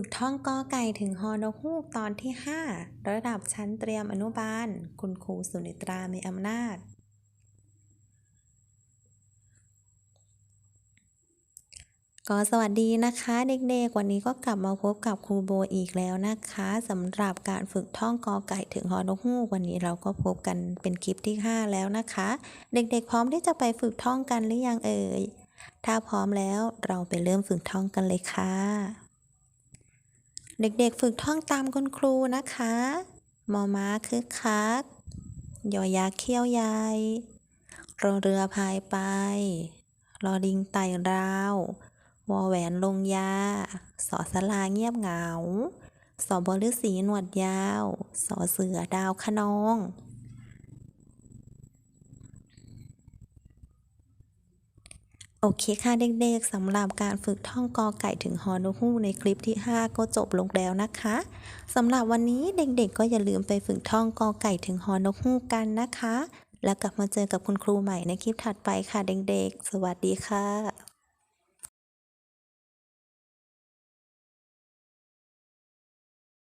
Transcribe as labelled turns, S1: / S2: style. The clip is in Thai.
S1: ฝึกท่องกอไก่ถึงฮอนกฮูกตอนที่ 5 ระดับชั้นเตรียมอนุบาล คุณครูสุนิตรามีอำนาจ ก็สวัสดีนะคะเด็กๆ วันนี้ก็กลับมาพบกับครูโบอีกแล้วนะคะสำหรับการฝึกท่องกอไก่ถึงฮอนกฮูกวันนี้เราก็พบกันเป็นคลิปที่ 5 แล้วนะคะ เด็กๆ พร้อมที่จะไปฝึกท่องกันหรือยังเอ่ยถ้าพร้อมแล้วเราไปเริ่มฝึกท่องกันเลยค่ะ เด็กๆฝึกท่องตามคุณครูนะคะมอม้าคึกคัก ยอยักษ์เขี้ยวใหญ่รอเรือพายไป รอดิงไต่ราววอแหวนลงยา สอสลาเงียบเหงา สอบฤษีหนวดยาว สอเสือดาวขนอง โอเคค่ะเด็กๆสำหรับการฝึกท่องกอไก่ถึงฮอนกฮูในคลิปที่ 5 ก็จบลงแล้วนะคะสำหรับวันนี้เด็กๆ ก็อย่าลืมไปฝึกท่องกอไก่ถึงฮอนกฮูกันนะคะ แล้วกลับมาเจอกับคุณครูใหม่ในคลิปถัดไปค่ะเด็กๆ สวัสดีค่ะ